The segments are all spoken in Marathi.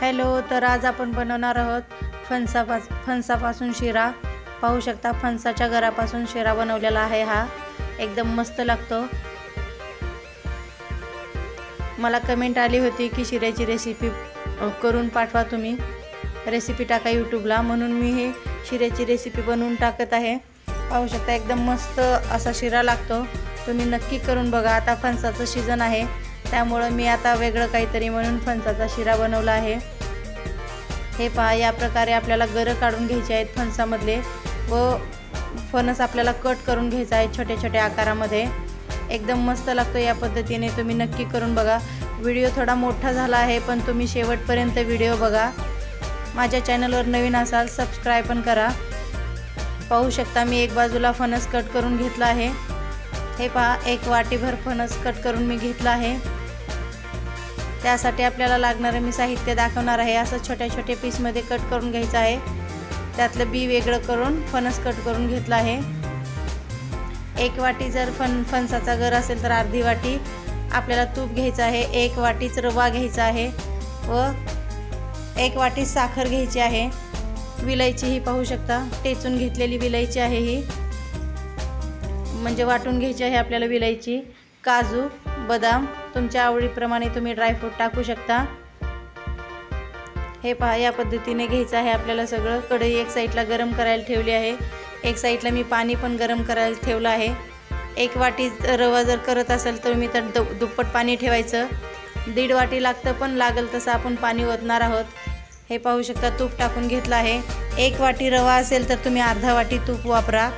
हॅलो तर आज आपण बनवणार आहोत फणसापास फणसापासून शिरा. पाहू शकता फणसाच्या घरापासून शिरा बनवलेला आहे हा. एकदम मस्त लागतो. मला कमेंट आली होती की शिऱ्याची रेसिपी करून पाठवा तुम्ही. रेसिपी टाका यूट्यूबला म्हणून मी ही शिऱ्याची रेसिपी बनवून टाकत आहे. पाहू शकता एकदम मस्त असा शिरा लागतो. तुम्ही नक्की करून बघा. आता फणसाचं सीझन आहे. त्यामुळं मी आता वेगळं काहीतरी म्हणून फणसाचा शिरा बनवला आहे. हे पहा या प्रकारे आपल्याला गरं काढून घ्यायचे आहेत फणसामधले व फणस आपल्याला कट करून घ्यायचा आहे छोट्या छोट्या आकारामध्ये. एकदम मस्त लागतो या पद्धतीने तुम्ही नक्की करून बघा. व्हिडिओ थोडा मोठा झाला आहे पण तुम्ही शेवटपर्यंत व्हिडिओ बघा. माझ्या चॅनलवर नवीन असाल सबस्क्राईब पण करा. पाहू शकता मी एक बाजूला फणस कट करून घेतला आहे. हे पहा एक वाटीभर फणस कट करून मी घेतला आहे. त्यासाठी आपल्याला लागणारं मी साहित्य दाखवणार आहे. असं छोट्या छोट्या पीसमध्ये कट करून घ्यायचं आहे. त्यातलं बी वेगळं करून फणस कट करून घेतलं आहे. एक वाटी जर फण फणसाचा गर असेल तर अर्धी वाटी आपल्याला तूप घ्यायचं आहे. एक वाटीच रवा घ्यायचा आहे व एक वाटी साखर घ्यायची आहे. विलायची ही पाहू शकता. टेचून घेतलेली विलायची आहे ही. म्हणजे वाटून घ्यायची आहे आपल्याला विलायची. काजू बदाम तुमच्या आवडीप्रमाणे तुम्ही ड्रायफ्रूट टाकू शकता. हे पहा या पद्धतीने घ्यायचं आहे आपल्याला सगळं. कढई एक साईडला गरम करायला ठेवली आहे. एक साईडला मी पाणी पण गरम करायला ठेवलं आहे. एक वाटी रवा जर करत असेल तर मी तर दु दुप्पट पाणी ठेवायचं. दीड वाटी लागतं पण लागेल तसं आपण पाणी ओतणार आहोत. हे पाहू शकता तूप टाकून घेतलं आहे. एक वाटी रवा असेल तर तुम्ही अर्धा वाटी तूप वापरा.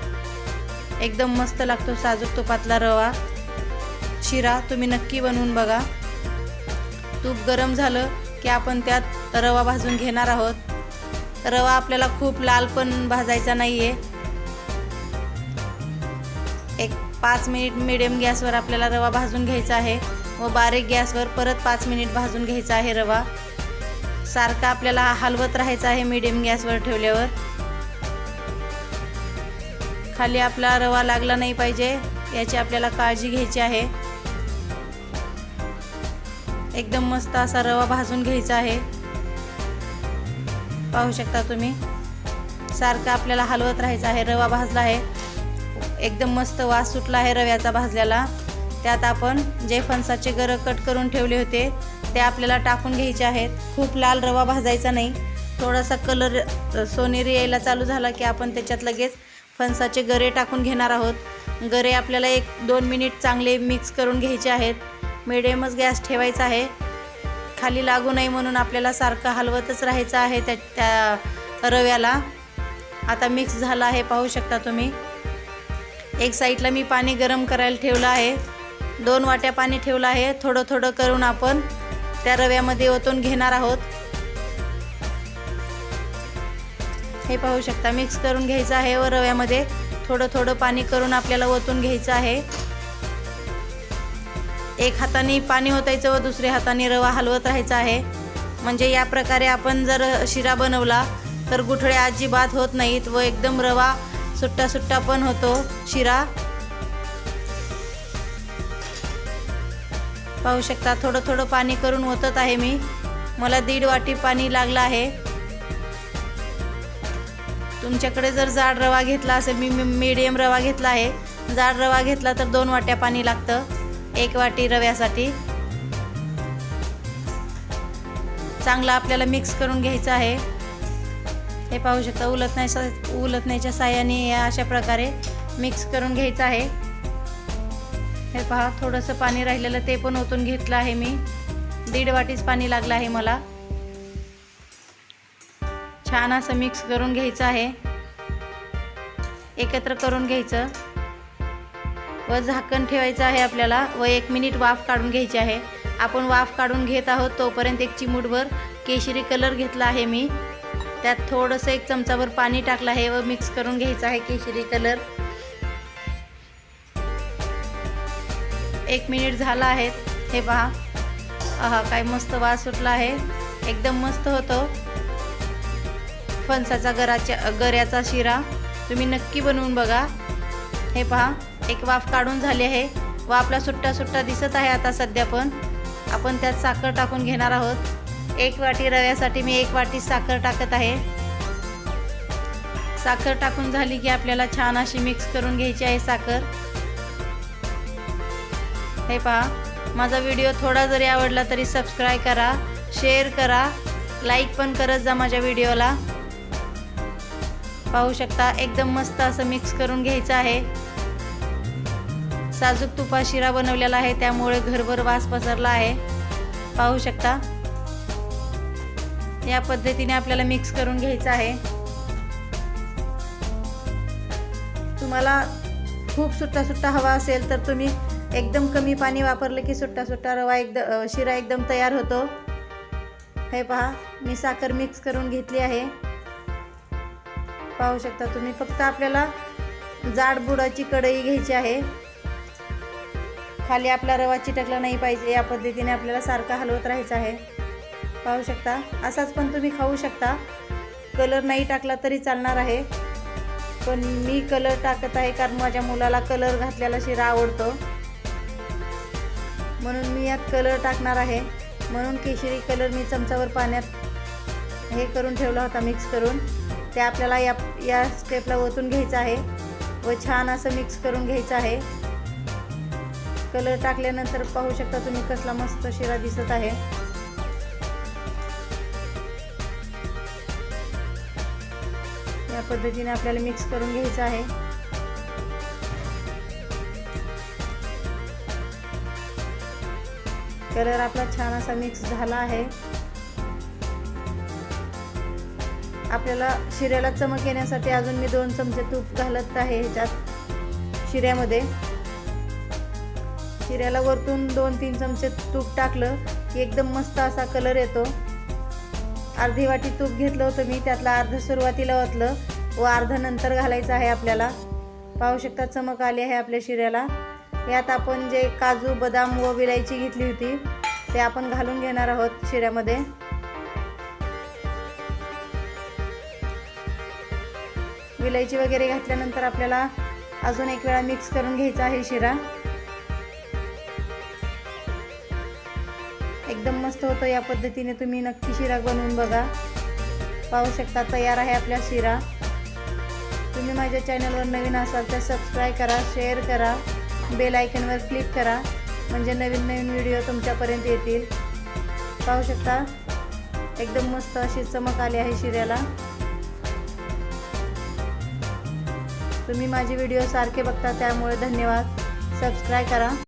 एकदम मस्त लागतो साजूक तुपातला रवा. शिरा तुम्ही नक्की बनवून बघा. तूप गरम झालं की आपण त्यात रवा भाजून घेणार आहोत. रवा आपल्याला खूप लाल पण भाजायचा नाही आहे एक पाच मिनिट मिडियम गॅसवर आपल्याला रवा भाजून घ्यायचा आहे व बारीक गॅसवर परत पाच मिनिट भाजून घ्यायचा आहे रवा. सारखा आपल्याला हलवत राहायचा आहे मिडियम गॅसवर ठेवल्यावर. खाली आपला रवा लागला नाही पाहिजे याची आपल्याला काळजी घ्यायची आहे. एकदम मस्त असा रवा भाजून घ्यायचा आहे. पाहू शकता तुम्ही. सारखं आपल्याला हलवत राहायचं आहे रवा भाजला आहे. एकदम मस्त वास सुटला आहे रव्याचा भाजल्याला. त्यात आपण जे फणसाचे गरं कट करून ठेवले होते ते आपल्याला टाकून घ्यायचे आहेत. खूप लाल रवा भाजायचा नाही. थोडासा कलर सोनेरी यायला चालू झाला की आपण त्याच्यात लगेच फणसाचे गरे टाकून घेणार आहोत. गरे आपल्याला एक दोन मिनिट चांगले मिक्स करून घ्यायचे आहेत. मिडियमच गॅस ठेवायचा आहे. खाली लागू नये म्हणून आपल्याला सारखं हलवतच राहायचं आहे त्या त्या रव्याला. आता मिक्स झाला आहे पाहू शकता तुम्ही. एक साईडला मी पाणी गरम करायला ठेवलं आहे. दोन वाट्या पाणी ठेवलं आहे. थोडं थोडं करून आपण त्या रव्यामध्ये ओतून घेणार आहोत. हे पाहू शकता मिक्स करून घ्यायचं आहे व रव्यामध्ये थोडं थोडं पाणी करून आपल्याला ओतून घ्यायचं आहे. एक हाताने पाणी ओतायचं व दुसऱ्या हाताने रवा हलवत राहायचा आहे. म्हणजे या प्रकारे आपण जर शिरा बनवला तर गुठळे अजिबात होत नाहीत व एकदम रवा सुट्टा सुट्टा पण होतो शिरा. पाहू शकता थोडं थोडं पाणी करून ओतत आहे मी. मला दीड वाटी पाणी लागलं आहे. तुमच्याकडे जर जाड रवा घेतला असेल मी मीडियम रवा घेतला आहे. जाड रवा घेतला तर दोन वाट्या पाणी लागतं. एक वाटी रव्यासाठी. चांगला आपल्याला मिक्स करून घ्यायचं आहे. हे पाहू शकता उलत नाही उलत नाहीच्या साह्याने या अशा प्रकारे मिक्स करून घ्यायचं आहे. हे पहा थोडंसं पाणी राहिलेलं ते पण ओतून घेतलं आहे मी. दीड वाटीच पाणी लागलं आहे मला. छान असं मिक्स करून घ्यायचं आहे. एकत्र करून घ्यायचं. व झाकण ठेवायचं आहे आपल्याला व एक मिनिट वाफ काढून घ्यायची आहे. आपण वाफ काढून घेत आहोत तोपर्यंत एक चिमूटभर केशरी कलर घेतला आहे मी. त्यात थोडंसं एक चमचाभर पाणी टाकलं आहे व मिक्स करून घ्यायचं आहे केशरी कलर. एक मिनिट झाला आहे. हे पहा. आहा काय मस्त वास सुटला आहे. एकदम मस्त होतो. फणसाचा गराच्या गऱ्याचा शिरा. तुम्ही नक्की बनवून बघा. हे पहा. एक वाफ काढून झाली आहे. वाफला सुट्टा सुट्टा दिसत आहे आता सध्या पण. आपण त्यात साखर टाकून घेणार आहोत. एक वाटी रव्यासाठी मी एक वाटी साखर टाकत आहे. साखर टाकून झाली की आपल्याला छान अशी मिक्स करून घ्यायची आहे साखर. हे पहा माझा व्हिडिओ थोडा जरी आवडला तरी सबस्क्राईब करा शेअर करा लाईक पण करत जा माझ्या व्हिडिओला पाहू शकता एकदम मस्त असं मिक्स करून घ्यायचं आहे. साजूक तुपा शिरा बनवलेला आहे त्यामुळे घरभर वास पसरला आहे. पाहू शकता? या पद्धतीने आपल्याला मिक्स करून घ्यायचं आहे. तुम्हाला खूप सुट्टा सुट्टा हवा असेल तर तुम्ही एकदम कमी पाणी वापरलं की सुट्टा सुट्टा रवा एकदम शिरा एकदम तयार होतो. हे पहा मी साखर मिक्स करून घेतली आहे. पाहू शकता तुम्ही फक्त आपल्याला जाड बुडाची कढई घ्यायची आहे. खाली आपला रवा चिटकला नाही पाहिजे या पद्धतीने आपल्याला सारखा हलवत राहायचं आहे. पाहू शकता? असाच पण तुम्ही खाऊ शकता. कलर नाही टाकला तरी चालणार आहे. पण मी कलर टाकत आहे कारण माझ्या मुलाला कलर घातलेला शिरा आवडतो. म्हणून मी यात कलर टाकणार आहे. म्हणून केशरी कलर मी चमचावर पाण्यात हे करून ठेवला होता मिक्स करून. ते आपल्याला या या स्टेपला ओतून घ्यायचं आहे. व छान असं मिक्स करून घ्यायचं आहे. कलर टाकल्यानंतर पाहू शकता तुम्ही कसला मस्त शिरा दिसत आहे. या पद्धतीने आपल्याला मिक्स करून घ्यायचं आहे. कलर आपला छान असा मिक्स झाला आहे. आपल्याला शिऱ्याला चमक येण्यासाठी अजून मी दोन चमचे तूप घालत आहे ह्याच्यात शिऱ्यामध्ये. शिऱ्याला वरतून दोन तीन चमचे तूप टाकलं की एकदम मस्त असा कलर येतो. अर्धी वाटी तूप घेतलं होतं मी त्यातला अर्ध सुरुवातीला ओतलं. व अर्ध नंतर घालायचं आहे आपल्याला. पाहू शकता चमक आली आहे आपल्या शिऱ्याला. यात आपण जे काजू बदाम व विलायची घेतली होती ते आपण घालून घेणार आहोत शिऱ्यामध्ये. विलायची वगैरे घातल्यानंतर आपल्याला अजून एक वेळा मिक्स करून घ्यायचा आहे शिरा. एकदम मस्त होतं. या पद्धतीने तुम्ही नक्की शिरा बनवून बघा. पाहू शकता तयार आहे आपल्या शिरा. तुम्ही माझ्या चॅनलवर नवीन असाल तर सबस्क्राईब करा शेअर करा. बेल आयकनवर क्लिक करा. म्हणजे नवीन नवीन व्हिडिओ तुमच्यापर्यंत येतील. पाहू शकता एकदम मस्त अशी चमक आली आहे शिऱ्याला. तुम्ही माझे व्हिडिओ सारखे बघता त्यामुळे धन्यवाद. सबस्क्राईब करा.